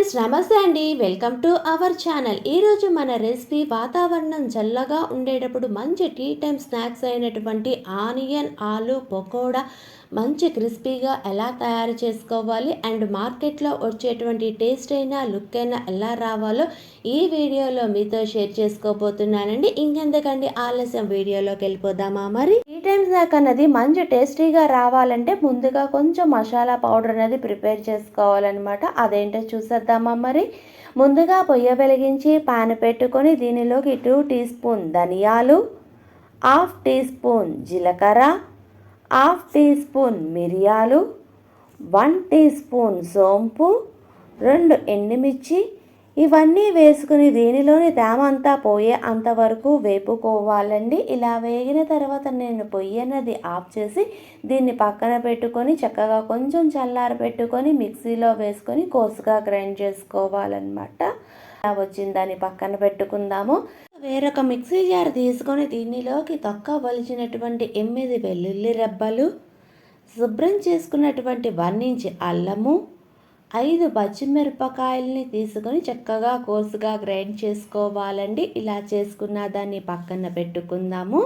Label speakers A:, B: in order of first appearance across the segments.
A: Friends నమస్తే అండి. Welcome to our channel. ఈరోజు మన రెసిపీ వాతావరణం చల్లగా ఉండేటప్పుడు మంచి టీ టైం స్నాక్స్ అయినటువంటి ఆనియన్ ఆలు పకోడా మంచి క్రిస్పీగా ఎలా తయారు చేసుకోవాలి అండ్ మార్కెట్లో వచ్చేటువంటి టేస్ట్ అయినా లుక్ అయినా ఎలా రావాలో ఈ వీడియోలో మీతో షేర్ చేసుకోబోతున్నానండి. ఇంకెందుకండి? ఆలస్యం వీడియోలోకి వెళ్ళిపోదామా మరి? ఈ టైం స్నాక్ అన్నది మంచి టేస్టీగా రావాలంటే ముందుగా కొంచెం మసాలా పౌడర్ అనేది ప్రిపేర్ చేసుకోవాలన్నమాట. అదేంటో చూసేద్దామా మరి? ముందుగా పొయ్య వెలిగించి పాన్ పెట్టుకొని దీనిలోకి టూ టీ స్పూన్ ధనియాలు హాఫ్ టీ స్పూన్ జీలకర్ర హాఫ్ టీ స్పూన్ మిరియాలు వన్ టీ స్పూన్ సోంపు రెండు ఎండుమిర్చి ఇవన్నీ వేసుకుని దీనిలోని తేమ అంతా పోయే అంతవరకు వేపుకోవాలండి. ఇలా వేగిన తర్వాత నేను పొయ్యి అన్నది ఆఫ్ చేసి దీన్ని పక్కన పెట్టుకొని చక్కగా కొంచెం చల్లార పెట్టుకొని మిక్సీలో వేసుకొని కోసుగా గ్రైండ్ చేసుకోవాలన్నమాట. వచ్చింది దాన్ని పక్కన పెట్టుకుందాము. వేరొక మిక్సీ జార్ తీసుకొని దీనిలోకి తొక్క వలిచినటువంటి ఎనిమిది వెల్లుల్లి రెబ్బలు శుభ్రం చేసుకున్నటువంటి వన్ ఇంచ్ అల్లము ఐదు పచ్చిమిరపకాయల్ని తీసుకొని చక్కగా కోసుగా గ్రైండ్ చేసుకోవాలండి. ఇలా చేసుకున్న దాన్ని పక్కన పెట్టుకుందాము.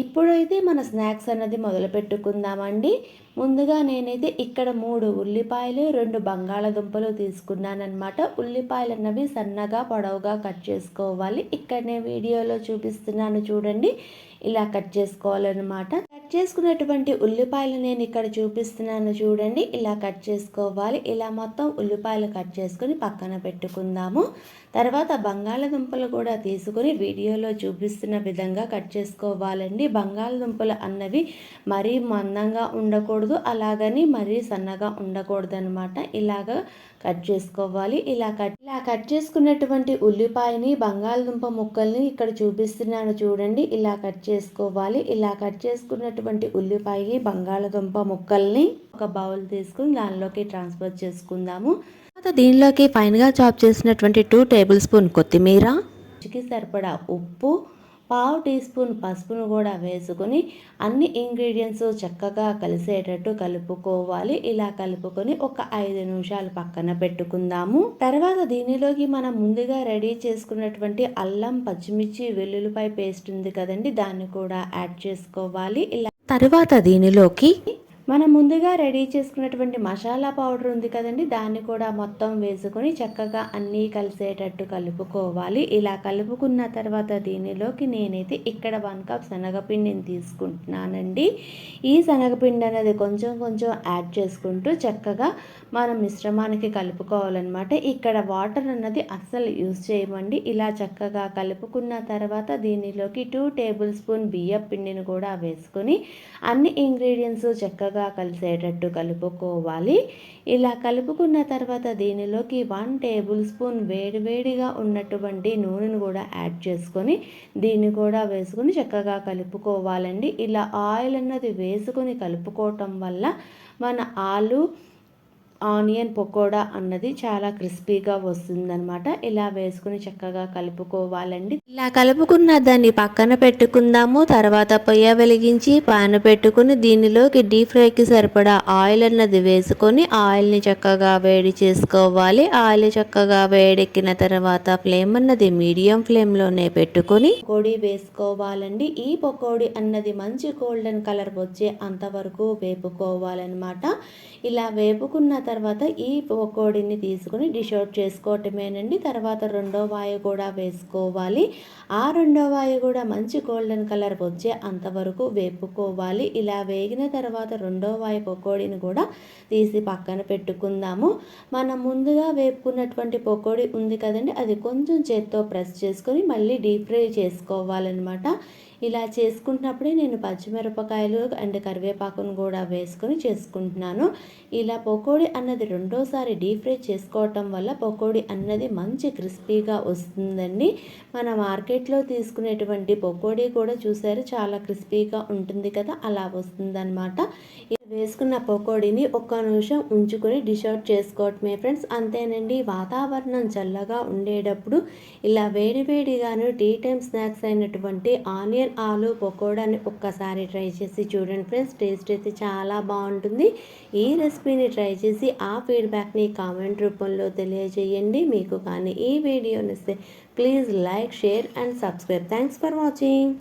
A: ఇప్పుడైతే మన స్నాక్స్ అన్నది మొదలు పెట్టుకుందామండి. ముందుగా నేనైతే ఇక్కడ మూడు ఉల్లిపాయలు రెండు బంగాళదుంపలు తీసుకున్నానమాట ఉల్లిపాయలు అన్నవి సన్నగా పొడవుగా కట్ చేసుకోవాలి. ఇక్కడ నేను వీడియోలో చూపిస్తున్నాను చూడండి. ఇలా కట్ చేసుకోవాలన్నమాట. కట్ చేసుకున్నటువంటి ఉల్లిపాయలు నేను ఇక్కడ చూపిస్తున్నాను చూడండి. ఇలా కట్ చేసుకోవాలి. ఇలా మొత్తం ఉల్లిపాయలు కట్ చేసుకుని పక్కన పెట్టుకుందాము. తర్వాత బంగాళదుంపలు కూడా తీసుకొని వీడియోలో చూపిస్తున్న విధంగా కట్ చేసుకోవాలండి. బంగాళదుంపలు అన్నవి మరీ మందంగా ఉండకూడదు. అలాగని మరీ సన్నగా ఉండకూడదు అనమాట ఇలాగ కట్ చేసుకోవాలి. ఇలా కట్ ఇలా కట్ చేసుకున్నటువంటి ఉల్లిపాయని బంగాళదుంప ముక్కల్ని ఇక్కడ చూపిస్తున్నాను చూడండి. ఇలా కట్ చేసుకోవాలి. ఇలా కట్ చేసుకున్నటువంటి ఉల్లిపాయ బంగాళదుంప ముక్కల్ని ఒక బౌల్ తీసుకుని దానిలోకి ట్రాన్స్ఫర్ చేసుకుందాము. తర్వాత దీనిలోకి ఫైన్గా చాప్ చేసినటువంటి టూ టేబుల్ స్పూన్ కొత్తిమీర. రుచికి సరిపడా ఉప్పు పావు టీ స్పూన్ పసుపును కూడా వేసుకొని అన్ని ఇంగ్రీడియంట్స్ చక్కగా కలిసేటట్టు కలుపుకోవాలి. ఇలా కలుపుకొని ఒక ఐదు నిమిషాలు పక్కన పెట్టుకుందాము. తర్వాత దీనిలోకి మనం ముందుగా రెడీ చేసుకున్నటువంటి అల్లం పచ్చిమిర్చి వెల్లుల్లిపాయ పేస్ట్ ఉంది కదండి దాన్ని కూడా యాడ్ చేసుకోవాలి. ఇలా తర్వాత దీనిలోకి మనం ముందుగా రెడీ చేసుకున్నటువంటి మసాలా పౌడర్ ఉంది కదండి దాన్ని కూడా మొత్తం వేసుకొని చక్కగా అన్నీ కలిసేటట్టు కలుపుకోవాలి. ఇలా కలుపుకున్న తర్వాత దీనిలోకి నేనైతే ఇక్కడ వన్ కప్ శనగపిండిని తీసుకుంటున్నానండి. ఈ శనగపిండి అనేది కొంచెం కొంచెం యాడ్ చేసుకుంటూ చక్కగా మనం మిశ్రమానికి కలుపుకోవాలన్నమాట. ఇక్కడ వాటర్ అన్నది అస్సలు యూజ్ చేయమండి. ఇలా చక్కగా కలుపుకున్న తర్వాత దీనిలోకి టూ టేబుల్ స్పూన్ బియ్యం పిండిని కూడా వేసుకొని అన్ని ఇంగ్రీడియంట్స్ చక్కగా చక్కగా కలిసేటట్టు కలుపుకోవాలి. ఇలా కలుపుకున్న తర్వాత దీనిలోకి వన్ టేబుల్ స్పూన్ వేడివేడిగా ఉన్నటువంటి నూనెను కూడా యాడ్ చేసుకొని దీన్ని కూడా వేసుకొని చక్కగా కలుపుకోవాలండి. ఇలా ఆయిల్ అన్నది వేసుకొని కలుపుకోవటం వల్ల మన ఆలు ఆనియన్ పకోడా అన్నది చాలా క్రిస్పీగా వస్తుందన్నమాట. ఇలా వేసుకుని చక్కగా కలుపుకోవాలండి. ఇలా కలుపుకున్న దాన్ని పక్కన పెట్టుకుందాము. తర్వాత పొయ్య వెలిగించి పాన్ పెట్టుకుని దీనిలోకి డీప్ ఫ్రైకి సరిపడా ఆయిల్ అన్నది వేసుకొని ఆయిల్ని చక్కగా వేడి చేసుకోవాలి. ఆయిల్ చక్కగా వేడెక్కిన తర్వాత ఫ్లేమ్ అన్నది మీడియం ఫ్లేమ్లోనే పెట్టుకొని పొడి వేసుకోవాలండి. ఈ పకోడీ అన్నది మంచి గోల్డెన్ కలర్ వచ్చే అంతవరకు వేపుకోవాలన్నమాట. ఇలా వేపుకున్న తర్వాత ఈ పకోడీని తీసుకుని డిష్ అవుట్ చేసుకోవటమేనండి. తర్వాత రెండో వాయు కూడా వేసుకోవాలి. ఆ రెండో వాయు కూడా మంచి గోల్డెన్ కలర్ వచ్చే అంతవరకు వేపుకోవాలి. ఇలా వేగిన తర్వాత రెండో వాయు పకోడీని కూడా తీసి పక్కన పెట్టుకుందాము. మనం ముందుగా వేపుకున్నటువంటి పకోడీ ఉంది కదండి అది కొంచెం చేత్తో ప్రెస్ చేసుకొని మళ్ళీ డీప్ ఫ్రై చేసుకోవాలన్నమాట. ఇలా చేసుకుంటున్నప్పుడే నేను పచ్చిమిరపకాయలు అండ్ కరివేపాకును కూడా వేసుకొని చేసుకుంటున్నాను. ఇలా పకోడీ అన్నది రెండోసారి డీప్ ఫ్రై చేసుకోవటం వల్ల పకోడీ అన్నది మంచి క్రిస్పీగా వస్తుందండి. మన మార్కెట్లో తీసుకునేటువంటి పకోడీ కూడా చూసారు చాలా క్రిస్పీగా ఉంటుంది కదా అలా వస్తుందన్నమాట. వేసుకున్న పకోడీని ఒక్క నిమిషం ఉంచుకొని డిష్ అవుట్ చేసుకోవటమే ఫ్రెండ్స్ అంతేనండి. వాతావరణం చల్లగా ఉండేటప్పుడు ఇలా వేడివేడిగాను టీ టైం స్నాక్స్ అయినటువంటి ఆనియన్ ఆలు పకోడాని ఒక్కసారి ట్రై చేసి చూడండి ఫ్రెండ్స్ టేస్ట్ అయితే చాలా బాగుంటుంది. ఈ రెసిపీని ట్రై చేసి ఆ ఫీడ్బ్యాక్ని కామెంట్ రూపంలో తెలియజేయండి. మీకు కానీ ఈ వీడియో నచ్చితే please like share and subscribe thanks for watching